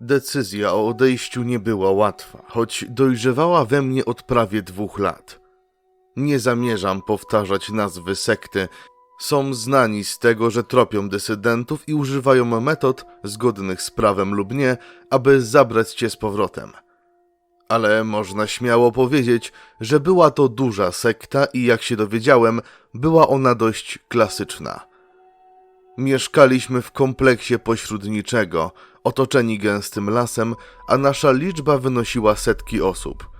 Decyzja o odejściu nie była łatwa, choć dojrzewała we mnie od prawie dwóch lat. Nie zamierzam powtarzać nazwy sekty. Są znani z tego, że tropią dysydentów i używają metod, zgodnych z prawem lub nie, aby zabrać cię z powrotem. Ale można śmiało powiedzieć, że była to duża sekta i jak się dowiedziałem, była ona dość klasyczna. Mieszkaliśmy w kompleksie pośród niczego, otoczeni gęstym lasem, a nasza liczba wynosiła setki osób.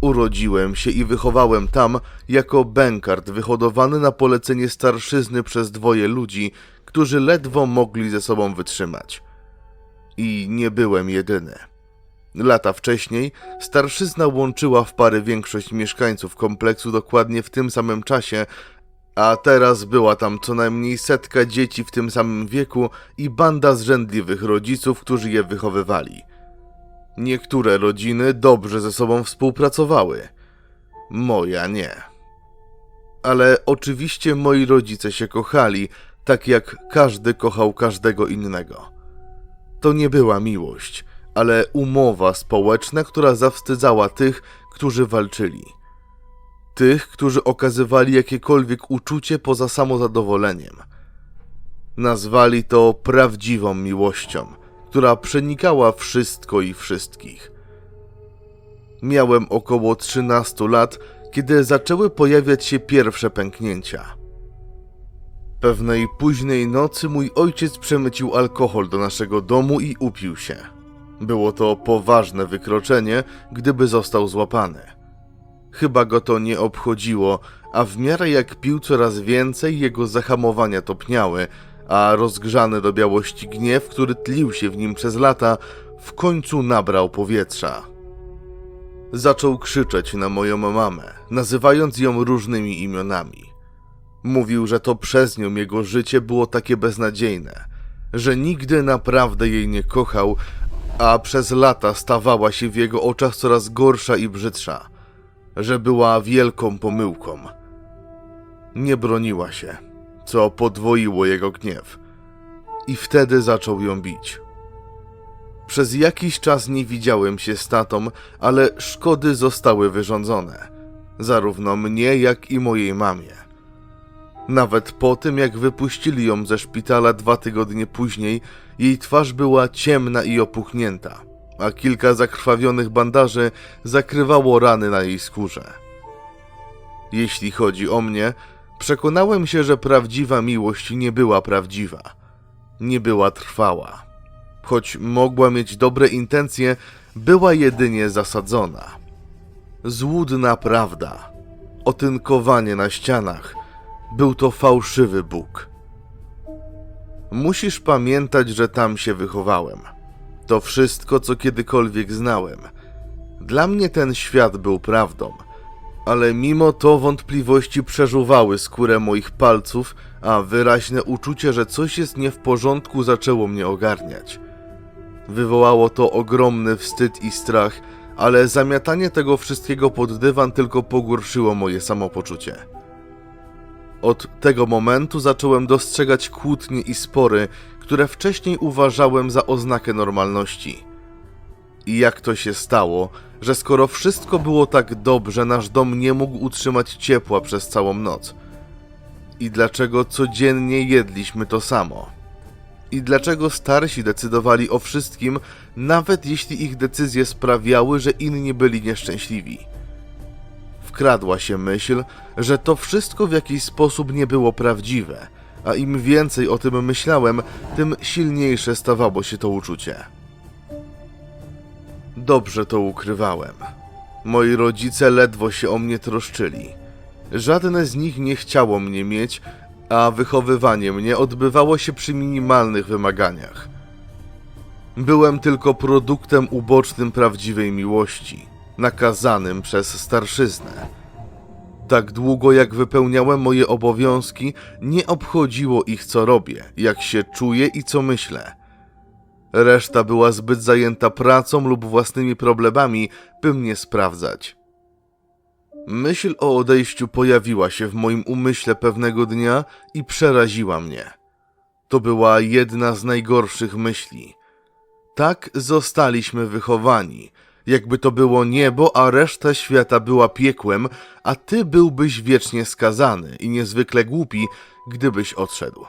Urodziłem się i wychowałem tam jako bękart wyhodowany na polecenie starszyzny przez dwoje ludzi, którzy ledwo mogli ze sobą wytrzymać. I nie byłem jedyny. Lata wcześniej starszyzna łączyła w pary większość mieszkańców kompleksu dokładnie w tym samym czasie, a teraz była tam co najmniej setka dzieci w tym samym wieku i banda zrzędliwych rodziców, którzy je wychowywali. Niektóre rodziny dobrze ze sobą współpracowały. Moja nie. Ale oczywiście moi rodzice się kochali, tak jak każdy kochał każdego innego. To nie była miłość, ale umowa społeczna, która zawstydzała tych, którzy walczyli. Tych, którzy okazywali jakiekolwiek uczucie poza samozadowoleniem. Nazwali to prawdziwą miłością, która przenikała wszystko i wszystkich. Miałem około 13 lat, kiedy zaczęły pojawiać się pierwsze pęknięcia. Pewnej późnej nocy mój ojciec przemycił alkohol do naszego domu i upił się. Było to poważne wykroczenie, gdyby został złapany. Chyba go to nie obchodziło, a w miarę jak pił coraz więcej, jego zahamowania topniały, a rozgrzany do białości gniew, który tlił się w nim przez lata, w końcu nabrał powietrza. Zaczął krzyczeć na moją mamę, nazywając ją różnymi imionami. Mówił, że to przez nią jego życie było takie beznadziejne, że nigdy naprawdę jej nie kochał, a przez lata stawała się w jego oczach coraz gorsza i brzydsza, że była wielką pomyłką. Nie broniła się, co podwoiło jego gniew. I wtedy zaczął ją bić. Przez jakiś czas nie widziałem się z tatą, ale szkody zostały wyrządzone, zarówno mnie, jak i mojej mamie. Nawet po tym, jak wypuścili ją ze szpitala dwa tygodnie później, jej twarz była ciemna i opuchnięta, a kilka zakrwawionych bandaży zakrywało rany na jej skórze. Jeśli chodzi o mnie, przekonałem się, że prawdziwa miłość nie była prawdziwa. Nie była trwała. Choć mogła mieć dobre intencje, była jedynie zasadzona. Złudna prawda, otynkowanie na ścianach, był to fałszywy Bóg. Musisz pamiętać, że tam się wychowałem. To wszystko, co kiedykolwiek znałem. Dla mnie ten świat był prawdą, ale mimo to wątpliwości przeżuwały skórę moich palców, a wyraźne uczucie, że coś jest nie w porządku, zaczęło mnie ogarniać. Wywołało to ogromny wstyd i strach, ale zamiatanie tego wszystkiego pod dywan tylko pogorszyło moje samopoczucie. Od tego momentu zacząłem dostrzegać kłótnie i spory, które wcześniej uważałem za oznakę normalności. I jak to się stało, że skoro wszystko było tak dobrze, nasz dom nie mógł utrzymać ciepła przez całą noc? I dlaczego codziennie jedliśmy to samo? I dlaczego starsi decydowali o wszystkim, nawet jeśli ich decyzje sprawiały, że inni byli nieszczęśliwi? Wkradła się myśl, że to wszystko w jakiś sposób nie było prawdziwe, a im więcej o tym myślałem, tym silniejsze stawało się to uczucie. Dobrze to ukrywałem. Moi rodzice ledwo się o mnie troszczyli. Żadne z nich nie chciało mnie mieć, a wychowywanie mnie odbywało się przy minimalnych wymaganiach. Byłem tylko produktem ubocznym prawdziwej miłości, nakazanym przez starszyznę. Tak długo jak wypełniałem moje obowiązki, nie obchodziło ich co robię, jak się czuję i co myślę. Reszta była zbyt zajęta pracą lub własnymi problemami, by mnie sprawdzać. Myśl o odejściu pojawiła się w moim umyśle pewnego dnia i przeraziła mnie. To była jedna z najgorszych myśli. Tak zostaliśmy wychowani. Jakby to było niebo, a reszta świata była piekłem, a ty byłbyś wiecznie skazany i niezwykle głupi, gdybyś odszedł.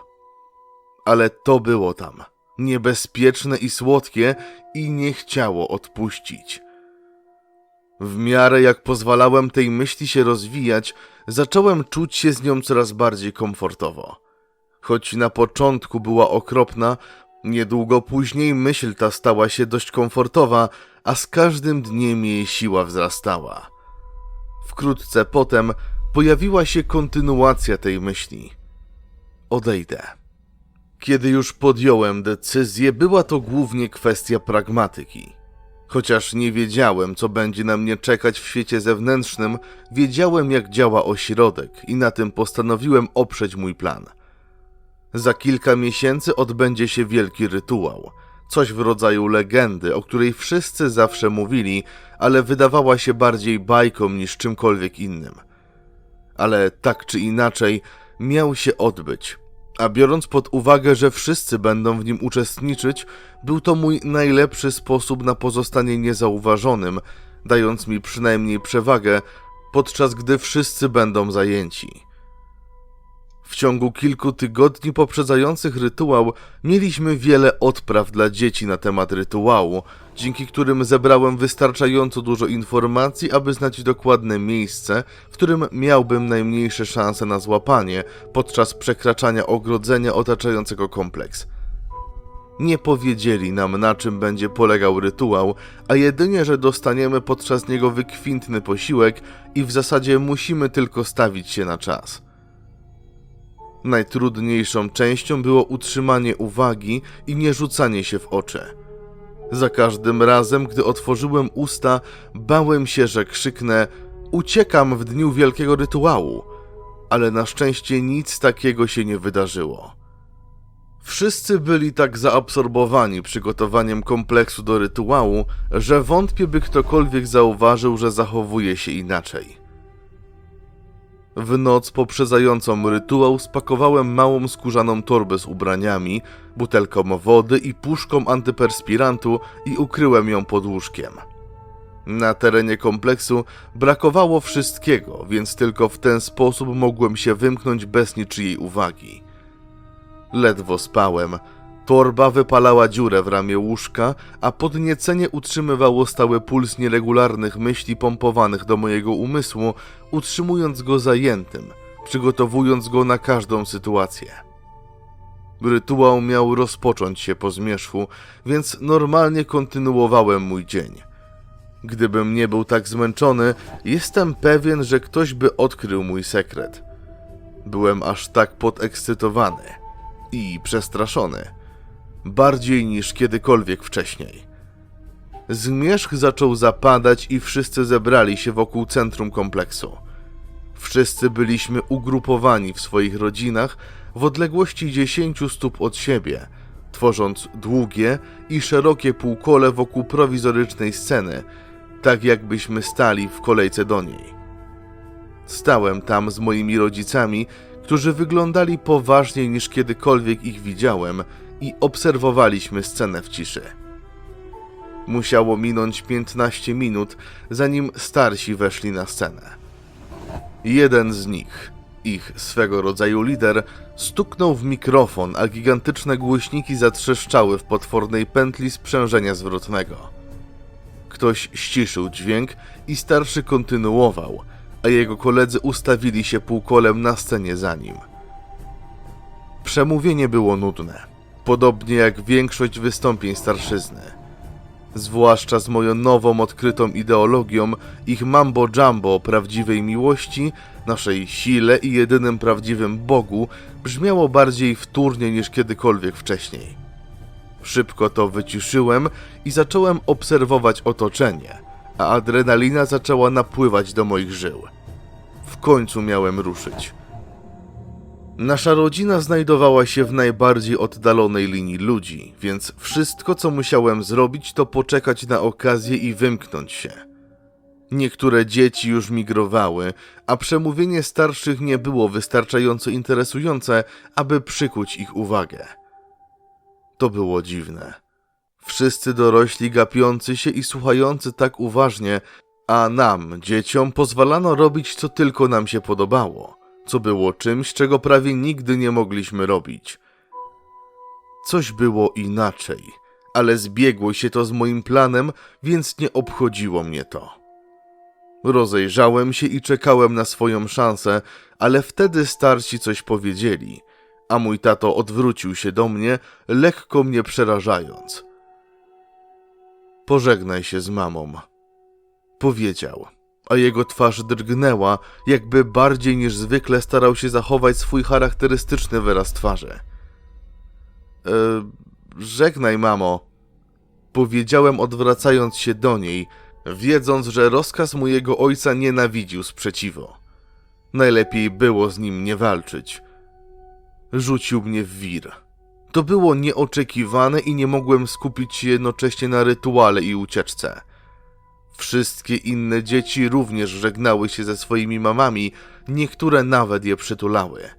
Ale to było tam, niebezpieczne i słodkie, i nie chciało odpuścić. W miarę jak pozwalałem tej myśli się rozwijać, zacząłem czuć się z nią coraz bardziej komfortowo. Choć na początku była okropna, niedługo później myśl ta stała się dość komfortowa, a z każdym dniem jej siła wzrastała. Wkrótce potem pojawiła się kontynuacja tej myśli. Odejdę. Kiedy już podjąłem decyzję, była to głównie kwestia pragmatyki. Chociaż nie wiedziałem, co będzie na mnie czekać w świecie zewnętrznym, wiedziałem, jak działa ośrodek i na tym postanowiłem oprzeć mój plan. Za kilka miesięcy odbędzie się wielki rytuał. Coś w rodzaju legendy, o której wszyscy zawsze mówili, ale wydawała się bardziej bajką niż czymkolwiek innym. Ale tak czy inaczej, miał się odbyć. A biorąc pod uwagę, że wszyscy będą w nim uczestniczyć, był to mój najlepszy sposób na pozostanie niezauważonym, dając mi przynajmniej przewagę, podczas gdy wszyscy będą zajęci. W ciągu kilku tygodni poprzedzających rytuał mieliśmy wiele odpraw dla dzieci na temat rytuału, dzięki którym zebrałem wystarczająco dużo informacji, aby znać dokładne miejsce, w którym miałbym najmniejsze szanse na złapanie podczas przekraczania ogrodzenia otaczającego kompleks. Nie powiedzieli nam, na czym będzie polegał rytuał, a jedynie, że dostaniemy podczas niego wykwintny posiłek i w zasadzie musimy tylko stawić się na czas. Najtrudniejszą częścią było utrzymanie uwagi i nie rzucanie się w oczy. Za każdym razem, gdy otworzyłem usta, bałem się, że krzyknę: Uciekam w dniu wielkiego rytuału, ale na szczęście nic takiego się nie wydarzyło. Wszyscy byli tak zaabsorbowani przygotowaniem kompleksu do rytuału, że wątpię, by ktokolwiek zauważył, że zachowuje się inaczej. W noc poprzedzającą rytuał spakowałem małą skórzaną torbę z ubraniami, butelką wody i puszką antyperspirantu i ukryłem ją pod łóżkiem. Na terenie kompleksu brakowało wszystkiego, więc tylko w ten sposób mogłem się wymknąć bez niczyjej uwagi. Ledwo spałem. Torba wypalała dziurę w ramię łóżka, a podniecenie utrzymywało stały puls nieregularnych myśli pompowanych do mojego umysłu, utrzymując go zajętym, przygotowując go na każdą sytuację. Rytuał miał rozpocząć się po zmierzchu, więc normalnie kontynuowałem mój dzień. Gdybym nie był tak zmęczony, jestem pewien, że ktoś by odkrył mój sekret. Byłem aż tak podekscytowany i przestraszony, bardziej niż kiedykolwiek wcześniej. Zmierzch zaczął zapadać i wszyscy zebrali się wokół centrum kompleksu. Wszyscy byliśmy ugrupowani w swoich rodzinach w odległości 10 stóp od siebie, tworząc długie i szerokie półkole wokół prowizorycznej sceny, tak jakbyśmy stali w kolejce do niej. Stałem tam z moimi rodzicami, którzy wyglądali poważniej niż kiedykolwiek ich widziałem i obserwowaliśmy scenę w ciszy. Musiało minąć 15 minut, zanim starsi weszli na scenę. Jeden z nich, ich swego rodzaju lider, stuknął w mikrofon, a gigantyczne głośniki zatrzeszczały w potwornej pętli sprzężenia zwrotnego. Ktoś ściszył dźwięk i starszy kontynuował, a jego koledzy ustawili się półkolem na scenie za nim. Przemówienie było nudne, podobnie jak większość wystąpień starszyzny. Zwłaszcza z moją nową odkrytą ideologią, ich mambo jumbo prawdziwej miłości, naszej sile i jedynym prawdziwym Bogu brzmiało bardziej wtórnie niż kiedykolwiek wcześniej. Szybko to wyciszyłem i zacząłem obserwować otoczenie, a adrenalina zaczęła napływać do moich żył. W końcu miałem ruszyć. Nasza rodzina znajdowała się w najbardziej oddalonej linii ludzi, więc wszystko, co musiałem zrobić, to poczekać na okazję i wymknąć się. Niektóre dzieci już migrowały, a przemówienie starszych nie było wystarczająco interesujące, aby przykuć ich uwagę. To było dziwne. Wszyscy dorośli gapiący się i słuchający tak uważnie, a nam, dzieciom, pozwalano robić co tylko nam się podobało, co było czymś, czego prawie nigdy nie mogliśmy robić. Coś było inaczej, ale zbiegło się to z moim planem, więc nie obchodziło mnie to. Rozejrzałem się i czekałem na swoją szansę, ale wtedy starsi coś powiedzieli, a mój tato odwrócił się do mnie, lekko mnie przerażając. Pożegnaj się z mamą. Powiedział, a jego twarz drgnęła, jakby bardziej niż zwykle starał się zachować swój charakterystyczny wyraz twarzy. E, żegnaj, mamo. Powiedziałem, odwracając się do niej, wiedząc, że rozkaz mojego ojca nienawidził sprzeciwu. Najlepiej było z nim nie walczyć. Rzucił mnie w wir. To było nieoczekiwane i nie mogłem skupić się jednocześnie na rytuale i ucieczce. Wszystkie inne dzieci również żegnały się ze swoimi mamami, niektóre nawet je przytulały.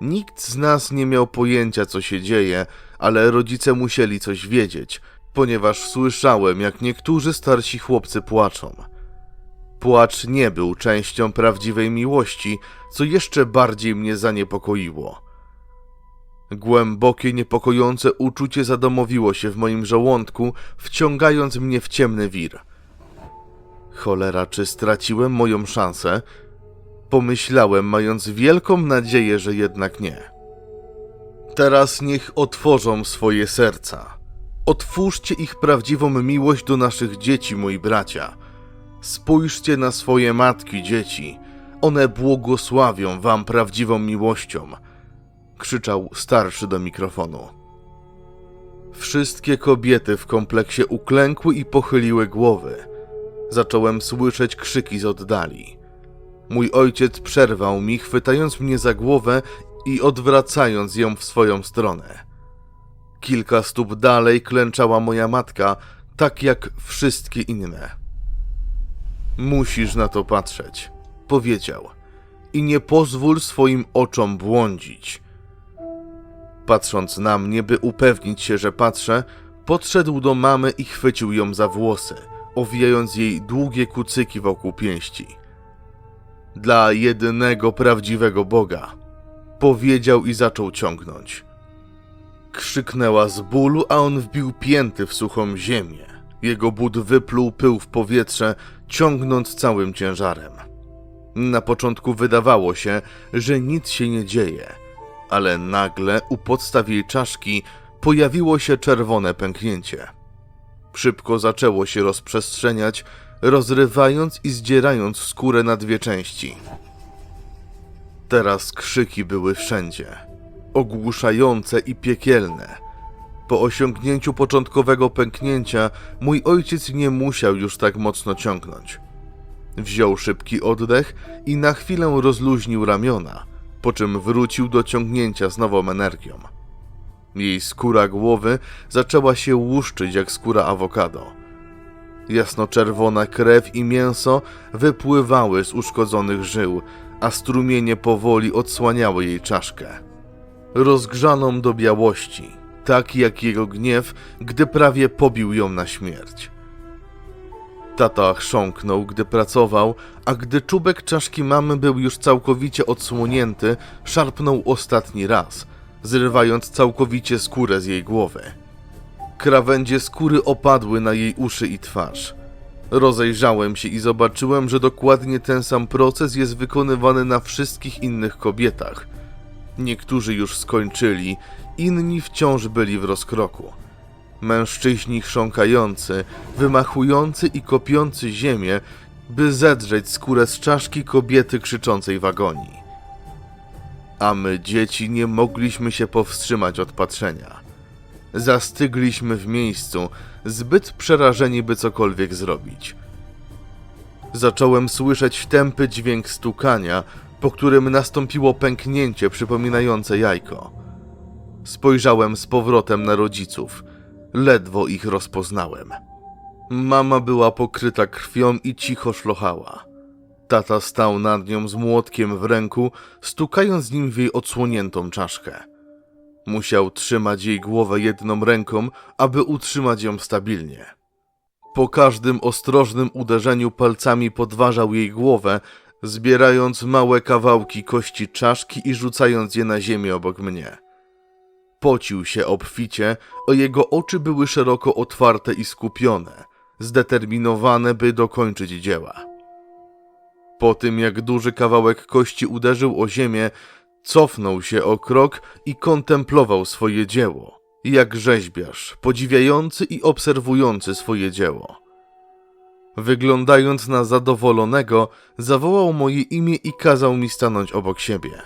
Nikt z nas nie miał pojęcia, co się dzieje, ale rodzice musieli coś wiedzieć, ponieważ słyszałem, jak niektórzy starsi chłopcy płaczą. Płacz nie był częścią prawdziwej miłości, co jeszcze bardziej mnie zaniepokoiło. Głębokie, niepokojące uczucie zadomowiło się w moim żołądku, wciągając mnie w ciemny wir. Cholera, czy straciłem moją szansę? Pomyślałem, mając wielką nadzieję, że jednak nie. Teraz niech otworzą swoje serca. Otwórzcie ich prawdziwą miłość do naszych dzieci, moi bracia. Spójrzcie na swoje matki, dzieci. One błogosławią wam prawdziwą miłością. Krzyczał starszy do mikrofonu. Wszystkie kobiety w kompleksie uklękły i pochyliły głowy. Zacząłem słyszeć krzyki z oddali. Mój ojciec przerwał mi, chwytając mnie za głowę i odwracając ją w swoją stronę. Kilka stóp dalej klęczała moja matka, tak jak wszystkie inne. Musisz na to patrzeć, powiedział, i nie pozwól swoim oczom błądzić. Patrząc na mnie, by upewnić się, że patrzę, podszedł do mamy i chwycił ją za włosy, owijając jej długie kucyki wokół pięści. Dla jedynego prawdziwego Boga, powiedział i zaczął ciągnąć. Krzyknęła z bólu, a on wbił pięty w suchą ziemię. Jego but wypluł pył w powietrze, ciągnąc całym ciężarem. Na początku wydawało się, że nic się nie dzieje, ale nagle u podstaw jej czaszki pojawiło się czerwone pęknięcie. Szybko zaczęło się rozprzestrzeniać, rozrywając i zdzierając skórę na dwie części. Teraz krzyki były wszędzie, ogłuszające i piekielne. Po osiągnięciu początkowego pęknięcia, mój ojciec nie musiał już tak mocno ciągnąć. Wziął szybki oddech i na chwilę rozluźnił ramiona, po czym wrócił do ciągnięcia z nową energią. Jej skóra głowy zaczęła się łuszczyć jak skóra awokado. Jasnoczerwona krew i mięso wypływały z uszkodzonych żył, a strumienie powoli odsłaniały jej czaszkę. Rozgrzaną do białości, tak jak jego gniew, gdy prawie pobił ją na śmierć. Tata chrząknął, gdy pracował, a gdy czubek czaszki mamy był już całkowicie odsłonięty, szarpnął ostatni raz, zrywając całkowicie skórę z jej głowy. Krawędzie skóry opadły na jej uszy i twarz. Rozejrzałem się i zobaczyłem, że dokładnie ten sam proces jest wykonywany na wszystkich innych kobietach. Niektórzy już skończyli, inni wciąż byli w rozkroku. Mężczyźni chrząkający, wymachujący i kopiący ziemię, by zedrzeć skórę z czaszki kobiety krzyczącej w agonii. A my, dzieci, nie mogliśmy się powstrzymać od patrzenia. Zastygliśmy w miejscu, zbyt przerażeni, by cokolwiek zrobić. Zacząłem słyszeć tępy dźwięk stukania, po którym nastąpiło pęknięcie przypominające jajko. Spojrzałem z powrotem na rodziców. Ledwo ich rozpoznałem. Mama była pokryta krwią i cicho szlochała. Tata stał nad nią z młotkiem w ręku, stukając nim w jej odsłoniętą czaszkę. Musiał trzymać jej głowę jedną ręką, aby utrzymać ją stabilnie. Po każdym ostrożnym uderzeniu palcami podważał jej głowę, zbierając małe kawałki kości czaszki i rzucając je na ziemię obok mnie. Pocił się obficie, a jego oczy były szeroko otwarte i skupione, zdeterminowane, by dokończyć dzieła. Po tym, jak duży kawałek kości uderzył o ziemię, cofnął się o krok i kontemplował swoje dzieło, jak rzeźbiarz, podziwiający i obserwujący swoje dzieło. Wyglądając na zadowolonego, zawołał moje imię i kazał mi stanąć obok siebie.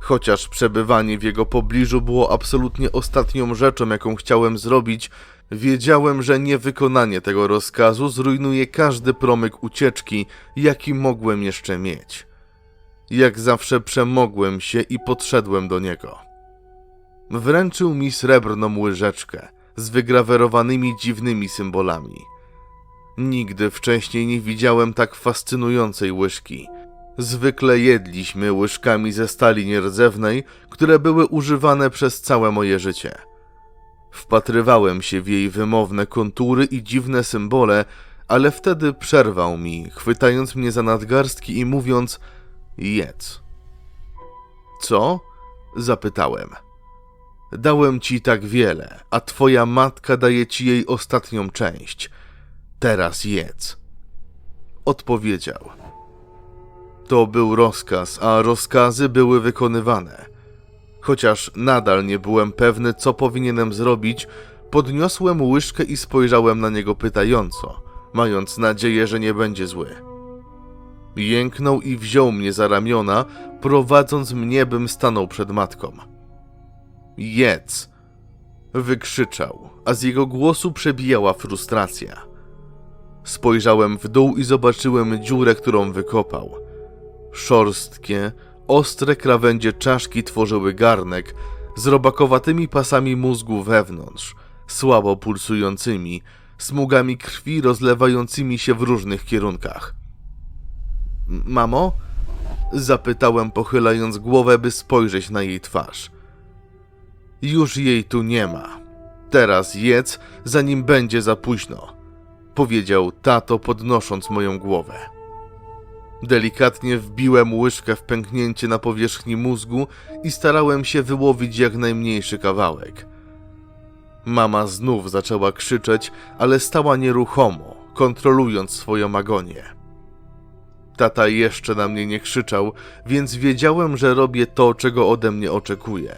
Chociaż przebywanie w jego pobliżu było absolutnie ostatnią rzeczą, jaką chciałem zrobić, wiedziałem, że niewykonanie tego rozkazu zrujnuje każdy promyk ucieczki, jaki mogłem jeszcze mieć. Jak zawsze przemogłem się i podszedłem do niego. Wręczył mi srebrną łyżeczkę z wygrawerowanymi dziwnymi symbolami. Nigdy wcześniej nie widziałem tak fascynującej łyżki. Zwykle jedliśmy łyżkami ze stali nierdzewnej, które były używane przez całe moje życie. Wpatrywałem się w jej wymowne kontury i dziwne symbole, ale wtedy przerwał mi, chwytając mnie za nadgarstki i mówiąc: Jedz. Co? zapytałem. Dałem ci tak wiele, a twoja matka daje ci jej ostatnią część. Teraz jedz. Odpowiedział. To był rozkaz, a rozkazy były wykonywane. Chociaż nadal nie byłem pewny, co powinienem zrobić, podniosłem łyżkę i spojrzałem na niego pytająco, mając nadzieję, że nie będzie zły. Jęknął i wziął mnie za ramiona, prowadząc mnie, bym stanął przed matką. Jedz! Wykrzyczał, a z jego głosu przebijała frustracja. Spojrzałem w dół i zobaczyłem dziurę, którą wykopał. Szorstkie, ostre krawędzie czaszki tworzyły garnek z robakowatymi pasami mózgu wewnątrz, słabo pulsującymi, smugami krwi rozlewającymi się w różnych kierunkach. Mamo? Zapytałem, pochylając głowę, by spojrzeć na jej twarz. Już jej tu nie ma. Teraz jedz, zanim będzie za późno, powiedział tato, podnosząc moją głowę. Delikatnie wbiłem łyżkę w pęknięcie na powierzchni mózgu i starałem się wyłowić jak najmniejszy kawałek. Mama znów zaczęła krzyczeć, ale stała nieruchomo, kontrolując swoją agonię. Tata jeszcze na mnie nie krzyczał, więc wiedziałem, że robię to, czego ode mnie oczekuje.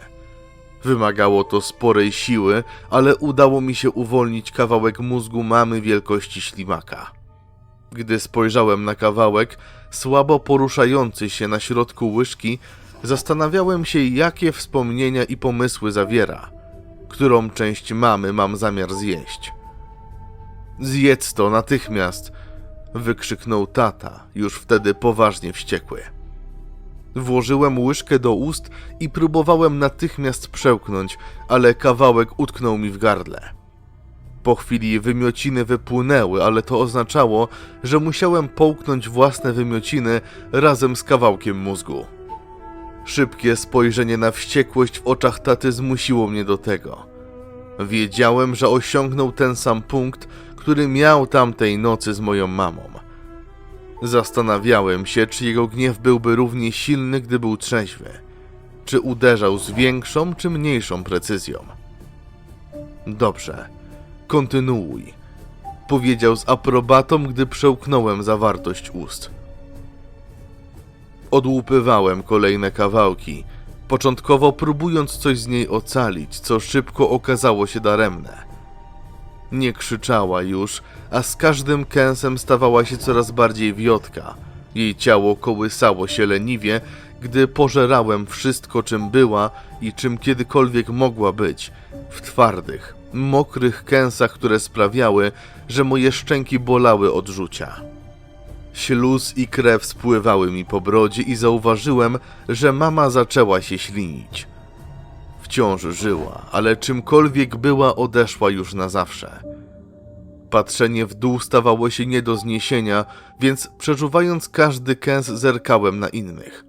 Wymagało to sporej siły, ale udało mi się uwolnić kawałek mózgu mamy wielkości ślimaka. Gdy spojrzałem na kawałek, słabo poruszający się na środku łyżki, zastanawiałem się, jakie wspomnienia i pomysły zawiera, którą część mamy mam zamiar zjeść. Zjedz to natychmiast! wykrzyknął tata, już wtedy poważnie wściekły. Włożyłem łyżkę do ust i próbowałem natychmiast przełknąć, ale kawałek utknął mi w gardle. Po chwili wymiociny wypłynęły, ale to oznaczało, że musiałem połknąć własne wymiociny razem z kawałkiem mózgu. Szybkie spojrzenie na wściekłość w oczach taty zmusiło mnie do tego. Wiedziałem, że osiągnął ten sam punkt, który miał tamtej nocy z moją mamą. Zastanawiałem się, czy jego gniew byłby równie silny, gdy był trzeźwy. Czy uderzał z większą czy mniejszą precyzją. Dobrze, kontynuuj, powiedział z aprobatą, gdy przełknąłem zawartość ust. Odłupywałem kolejne kawałki, początkowo próbując coś z niej ocalić, co szybko okazało się daremne. Nie krzyczała już, a z każdym kęsem stawała się coraz bardziej wiotka. Jej ciało kołysało się leniwie, gdy pożerałem wszystko, czym była i czym kiedykolwiek mogła być, w twardych, mokrych kęsach, które sprawiały, że moje szczęki bolały od rzucia. Śluz i krew spływały mi po brodzie i zauważyłem, że mama zaczęła się ślinić. Wciąż żyła, ale czymkolwiek była, odeszła już na zawsze. Patrzenie w dół stawało się nie do zniesienia, więc przeżuwając każdy kęs zerkałem na innych.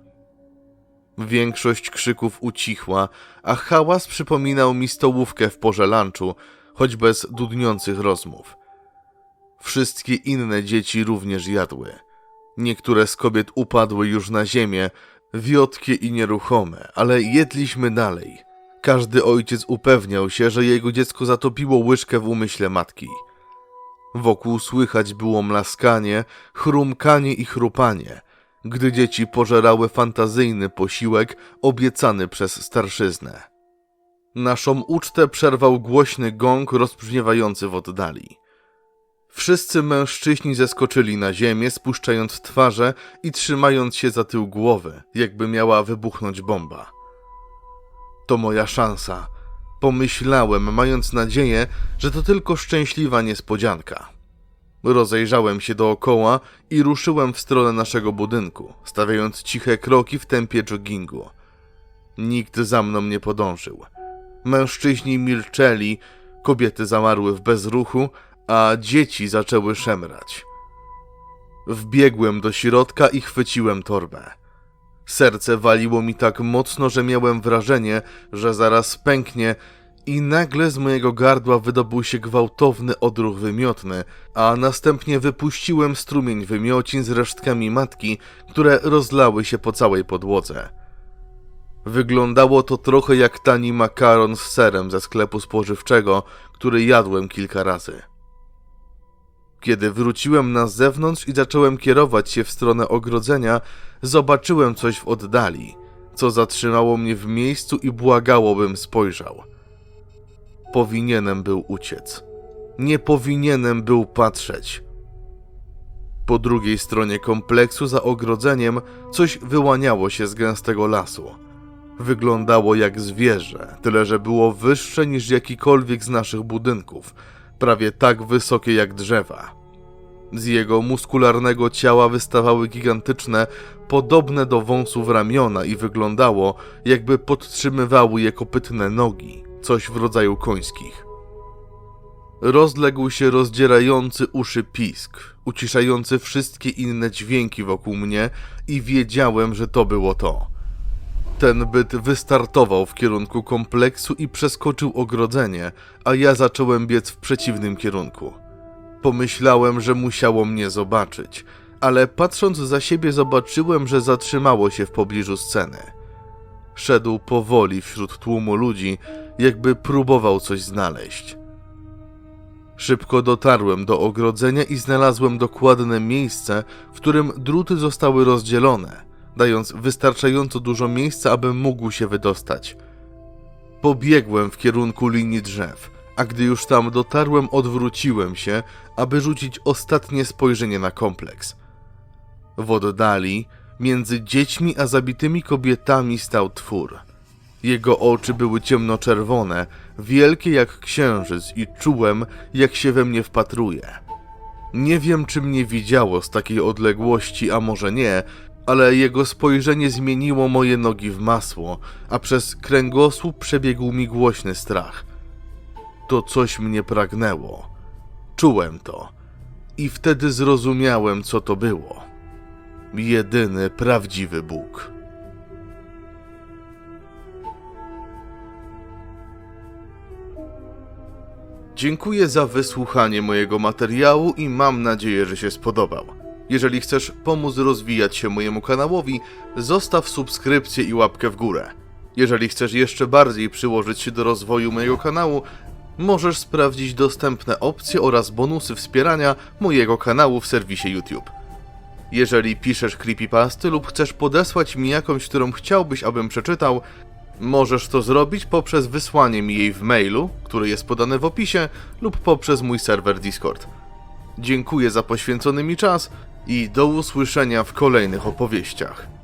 Większość krzyków ucichła, a hałas przypominał mi stołówkę w porze lunchu, choć bez dudniących rozmów. Wszystkie inne dzieci również jadły. Niektóre z kobiet upadły już na ziemię, wiotkie i nieruchome, ale jedliśmy dalej. Każdy ojciec upewniał się, że jego dziecko zatopiło łyżkę w umyśle matki. Wokół słychać było mlaskanie, chrumkanie i chrupanie, gdy dzieci pożerały fantazyjny posiłek obiecany przez starszyznę. Naszą ucztę przerwał głośny gong rozbrzmiewający w oddali. Wszyscy mężczyźni zeskoczyli na ziemię, spuszczając twarze i trzymając się za tył głowy, jakby miała wybuchnąć bomba. To moja szansa. Pomyślałem, mając nadzieję, że to tylko szczęśliwa niespodzianka. Rozejrzałem się dookoła i ruszyłem w stronę naszego budynku, stawiając ciche kroki w tempie joggingu. Nikt za mną nie podążył. Mężczyźni milczeli, kobiety zamarły w bezruchu, a dzieci zaczęły szemrać. Wbiegłem do środka i chwyciłem torbę. Serce waliło mi tak mocno, że miałem wrażenie, że zaraz pęknie i nagle z mojego gardła wydobył się gwałtowny odruch wymiotny, a następnie wypuściłem strumień wymiocin z resztkami matki, które rozlały się po całej podłodze. Wyglądało to trochę jak tani makaron z serem ze sklepu spożywczego, który jadłem kilka razy. Kiedy wróciłem na zewnątrz i zacząłem kierować się w stronę ogrodzenia, zobaczyłem coś w oddali, co zatrzymało mnie w miejscu i błagało, bym spojrzał. Powinienem był uciec. Nie powinienem był patrzeć. Po drugiej stronie kompleksu, za ogrodzeniem, coś wyłaniało się z gęstego lasu. Wyglądało jak zwierzę, tyle że było wyższe niż jakikolwiek z naszych budynków, prawie tak wysokie jak drzewa. Z jego muskularnego ciała wystawały gigantyczne, podobne do wąsów ramiona i wyglądało, jakby podtrzymywały je kopytne nogi, coś w rodzaju końskich. Rozległ się rozdzierający uszy pisk, uciszający wszystkie inne dźwięki wokół mnie i wiedziałem, że to było to. Ten byt wystartował w kierunku kompleksu i przeskoczył ogrodzenie, a ja zacząłem biec w przeciwnym kierunku. Pomyślałem, że musiało mnie zobaczyć, ale patrząc za siebie zobaczyłem, że zatrzymało się w pobliżu sceny. Szedł powoli wśród tłumu ludzi, jakby próbował coś znaleźć. Szybko dotarłem do ogrodzenia i znalazłem dokładne miejsce, w którym druty zostały rozdzielone, dając wystarczająco dużo miejsca, abym mógł się wydostać. Pobiegłem w kierunku linii drzew, a gdy już tam dotarłem, odwróciłem się, aby rzucić ostatnie spojrzenie na kompleks. W oddali, między dziećmi a zabitymi kobietami stał twór. Jego oczy były ciemnoczerwone, wielkie jak księżyc i czułem, jak się we mnie wpatruje. Nie wiem, czy mnie widziało z takiej odległości, a może nie, ale jego spojrzenie zmieniło moje nogi w masło, a przez kręgosłup przebiegł mi głośny strach. To coś mnie pragnęło. Czułem to. I wtedy zrozumiałem, co to było. Jedyny prawdziwy Bóg. Dziękuję za wysłuchanie mojego materiału i mam nadzieję, że się spodobał. Jeżeli chcesz pomóc rozwijać się mojemu kanałowi, zostaw subskrypcję i łapkę w górę. Jeżeli chcesz jeszcze bardziej przyłożyć się do rozwoju mojego kanału, możesz sprawdzić dostępne opcje oraz bonusy wspierania mojego kanału w serwisie YouTube. Jeżeli piszesz creepypasty lub chcesz podesłać mi jakąś, którą chciałbyś, abym przeczytał, możesz to zrobić poprzez wysłanie mi jej w mailu, który jest podany w opisie, lub poprzez mój serwer Discord. Dziękuję za poświęcony mi czas i do usłyszenia w kolejnych opowieściach.